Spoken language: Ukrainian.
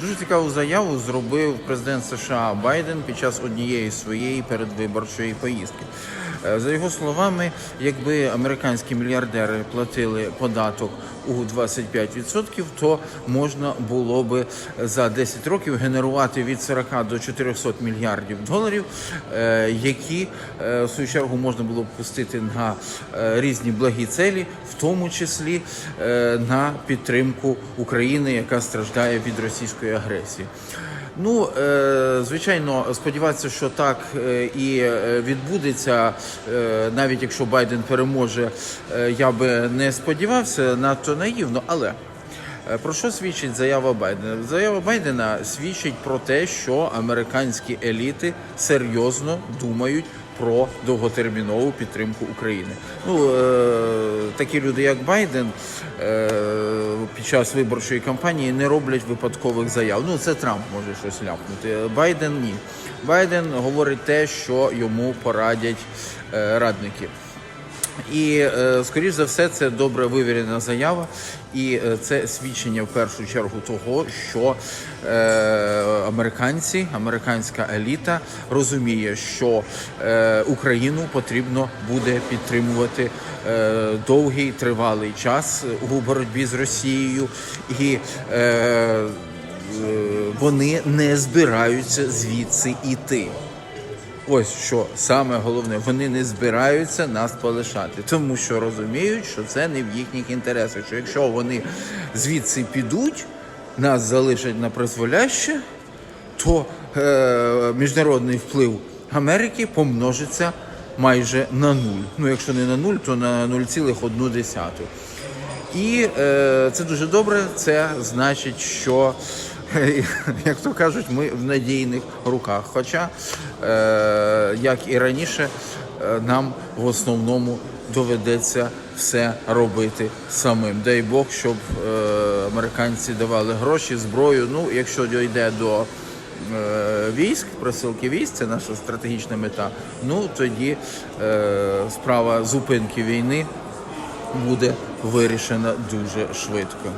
Дуже цікаву заяву зробив президент США Байден під час однієї своєї передвиборчої поїздки. Е, За його словами, якби американські мільярдери платили податок у 25%, то можна було би за 10 років генерувати від 40 до 400 мільярдів доларів, е, які е, в свою чергу можна було б пустити на різні благі целі, в тому числі на підтримку України, яка страждає від російської агресії. Ну, е, звичайно, сподіватися, що так е, і е, відбудеться, навіть якщо Байден переможе, я би не сподівався надто наївно, але. Е, Про що свідчить заява Байдена? Заява Байдена свідчить про те, що американські еліти серйозно думають про довготермінову підтримку України. Ну е, такі люди, як Байден, е, під час виборчої кампанії не роблять випадкових заяв. Ну це Трамп може щось ляпнути. Байден ні. Байден говорить те, що йому порадять радники. І е, скоріш за все, це добре вивірена заява, і е, це свідчення в першу чергу того, що е, американці, американська еліта розуміє, що Україну потрібно буде підтримувати довгий тривалий час у боротьбі з Росією, і вони не збираються звідси іти. Ось що саме головне, вони не збираються нас полишати, тому що розуміють, що це не в їхніх інтересах. Що якщо вони звідси підуть, нас залишать на призволяще, то е, міжнародний вплив Америки помножиться майже на нуль. Ну, якщо не на нуль, то на 0,1. І е, це дуже добре. Це значить, що, як то кажуть, ми в надійних руках. Хоча, е, як і раніше, е, нам в основному доведеться все робити самим. Дай Бог, щоб е, американці давали гроші, зброю. Ну, якщо дійде до е, військ, просилки військ, це наша стратегічна мета. Ну тоді справа зупинки війни буде вирішена дуже швидко.